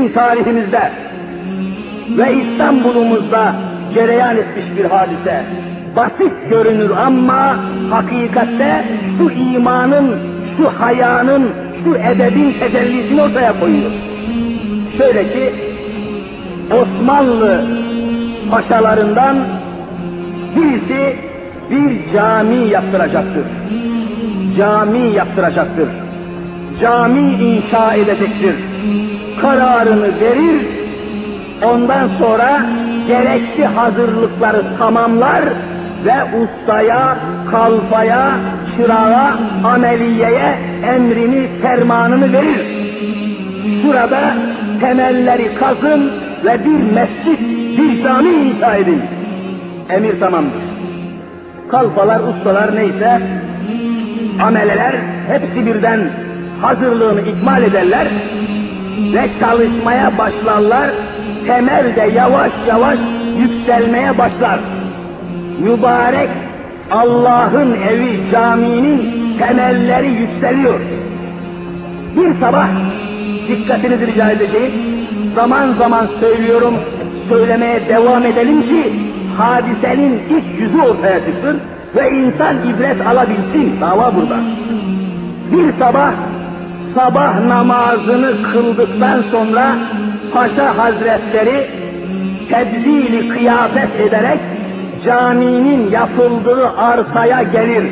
bizim tarihimizde ve İstanbul'umuzda cereyan etmiş bir hadise. Basit görünür ama hakikatte şu imanın, şu hayanın, şu edebin tecellisini ortaya koyuyor. Şöyle ki Osmanlı paşalarından birisi bir cami yaptıracaktır. Cami yaptıracaktır. Cami inşa edecektir. Kararını verir, ondan sonra gerekli hazırlıkları tamamlar ve ustaya, kalfaya, çırağa, ameliyeye emrini, fermanını verir. Şurada temelleri kazın ve bir mescit, bir cami inşa edin. Emir tamamdır. Kalfalar, ustalar neyse ameleler hepsi birden hazırlığını ikmal ederler ve çalışmaya başlarlar. Temel de yavaş yavaş yükselmeye başlar. Mübarek Allah'ın evi caminin temelleri yükseliyor. Bir sabah dikkatinizi rica edeceğim. Zaman zaman söylüyorum, söylemeye devam edelim ki hadisenin iç yüzü ortaya çıksın ve insan ibret alabilsin. Dava burada. Bir sabah sabah namazını kıldıktan sonra Paşa Hazretleri tebdili kıyafet ederek caminin yapıldığı arsaya gelir.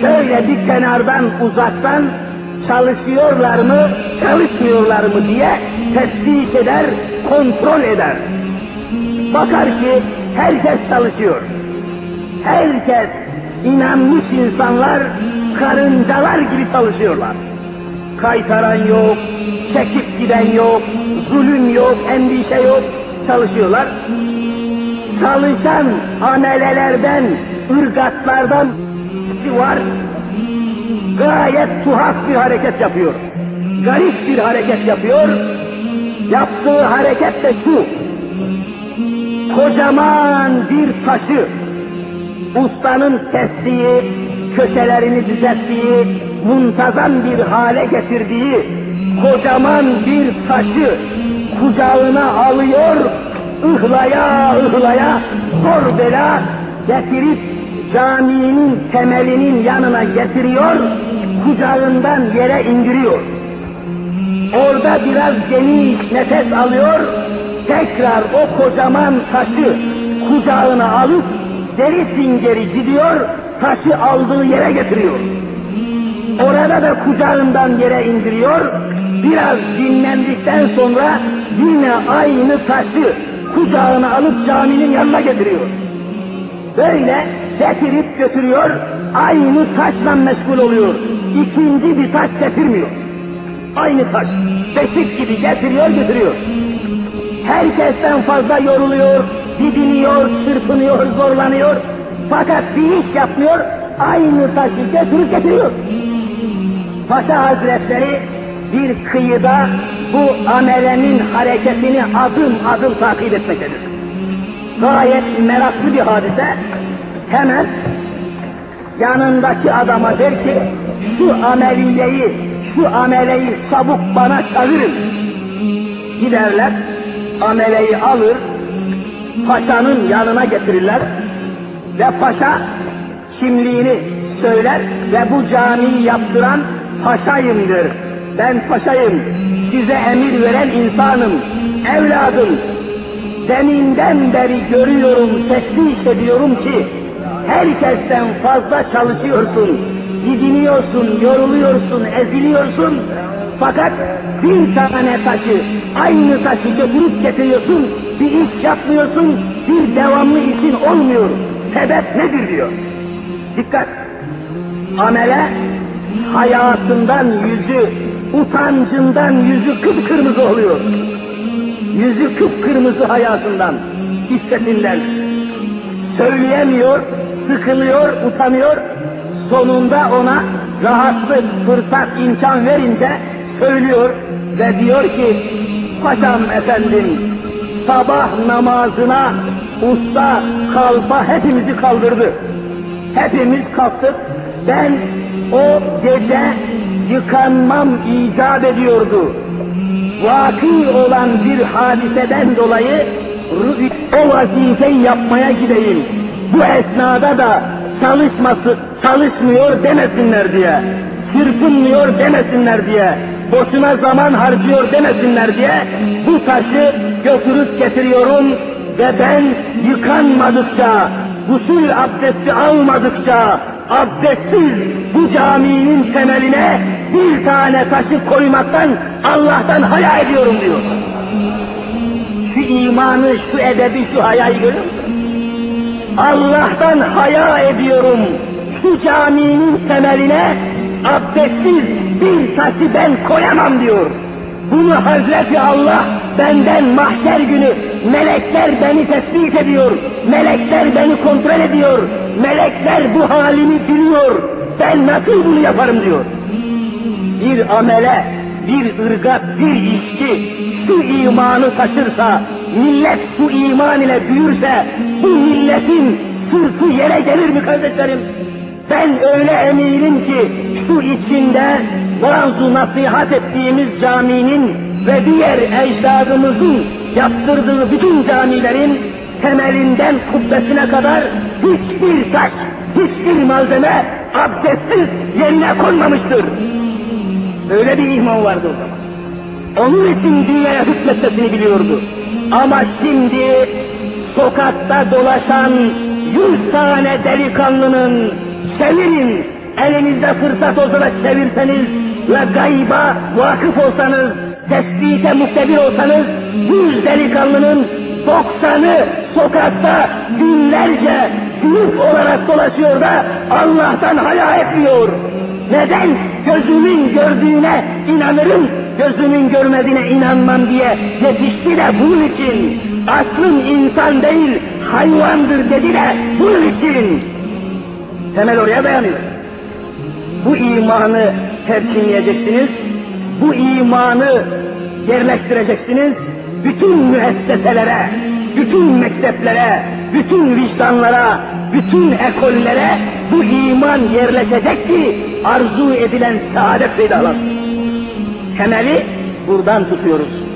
Şöyle bir kenardan uzaktan çalışıyorlar mı, çalışmıyorlar mı diye tespit eder, kontrol eder. Bakar ki herkes çalışıyor. Herkes inanmış insanlar karıncalar gibi çalışıyorlar. Kaytaran yok, çekip giden yok, zulüm yok, endişe yok, çalışıyorlar. Çalışan amelelerden, ırgatlardan var, gayet tuhaf bir hareket yapıyor. Garip bir hareket yapıyor. Yaptığı hareket de şu. Kocaman bir taşı ustanın kestiği, köşelerini düzelttiği, muntazam bir hale getirdiği kocaman bir taşı kucağına alıyor, ıhlaya ıhlaya zor bela getirip caminin temelinin yanına getiriyor, kucağından yere indiriyor. Orada biraz geniş nefes alıyor, tekrar o kocaman taşı kucağına alıp deri singeri gidiyor, taşı aldığı yere getiriyor. Orada da kucağından yere indiriyor, biraz dinlendikten sonra yine aynı taşı kucağına alıp caminin yanına getiriyor. Böyle getirip götürüyor, aynı taşla meşgul oluyor. İkinci bir taş getirmiyor. Aynı taş, beşik gibi getiriyor götürüyor. Herkesten fazla yoruluyor, didiniyor, çırpınıyor, zorlanıyor. Fakat bir iş yapmıyor, aynı taşı getirip getiriyor. Paşa Hazretleri bir kıyıda bu amelenin hareketini adım adım takip etmektedir. Gayet meraklı bir hadise. Hemen yanındaki adama der ki şu ameliyeyi, şu ameleyi çabuk bana çevirin. Giderler, ameleyi alır, paşanın yanına getirirler ve paşa kimliğini söyler ve bu camiyi yaptıran paşayımdır. Ben paşayım, size emir veren insanım, evladım. Deminden beri görüyorum, teşvik ediyorum ki herkesten fazla çalışıyorsun, didiniyorsun, yoruluyorsun, eziliyorsun. Fakat bir tane taşı, aynı taşı götürüp getiriyorsun, bir iş yapmıyorsun, bir devamlı işin olmuyor. Sebep nedir diyor. Dikkat! Amele hayatından yüzü, utancından yüzü kıpkırmızı oluyor. Yüzü kıpkırmızı hayatından, hissetinden. Söyleyemiyor, sıkılıyor, utanıyor. Sonunda ona rahatlık, fırsat, imkan verince söylüyor ve diyor ki Paşam efendim sabah namazına usta kalfa hepimizi kaldırdı. Hepimiz kalktık. Ben o gece yıkanmam icap ediyordu. vakı olan bir hadiseden dolayı o vazifeyi yapmaya gideyim. Bu esnada da çalışması, çalışmıyor demesinler diye, çırpınmıyor demesinler diye, boşuna zaman harcıyor demesinler diye bu taşı götürüp getiriyorum ve ben yıkanmadıkça, gusül abdesti almadıkça, abdestsiz bu caminin temeline bir tane taşı koymaktan Allah'tan haya ediyorum diyor. Şu imanı, şu edebi, şu hayayı görüyor? Allah'tan haya ediyorum. Şu caminin temeline abdestsiz bir taşı ben koyamam diyor. Bunu Hazreti Allah benden mahşer günü melekler beni tespit ediyor. Melekler beni kontrol ediyor. Melekler bu halimi biliyor. Ben nasıl bunu yaparım diyor. Bir amele, bir ırgat, bir işçi şu imanı taşırsa, millet bu iman ile büyürse, bu milletin sırtı yere gelir mi kardeşlerim? Ben öyle eminim ki şu içinde vaaz nasihat ettiğimiz caminin ve diğer ecdadımızın yaptırdığı bütün camilerin temelinden kubbesine kadar hiçbir taş, hiçbir malzeme abdestsiz yerine konmamıştır. Öyle bir iman vardı o zaman. Onun için dünyaya hükmetmesini biliyordu. Ama şimdi sokakta dolaşan yüz tane delikanlının çevirin, elinizde fırsat olsa da çevirseniz ve gayba vakıf olsanız, tespite muktebir olsanız, yüz delikanlının doksanı sokakta günlerce grup olarak dolaşıyor da Allah'tan haya etmiyor. Neden? Gözümün gördüğüne inanırım, gözümün görmediğine inanmam diye yetişti de bunun için. Aslım insan değil, hayvandır dedi de bunun için. Temel oraya dayanıyor. Bu imanı terkinleyeceksiniz, bu imanı yerleştireceksiniz, bütün müesseselere, bütün mekteplere, bütün vicdanlara, bütün ekollere bu iman yerleşecek ki arzu edilen saadet peydalar. Temeli buradan tutuyoruz.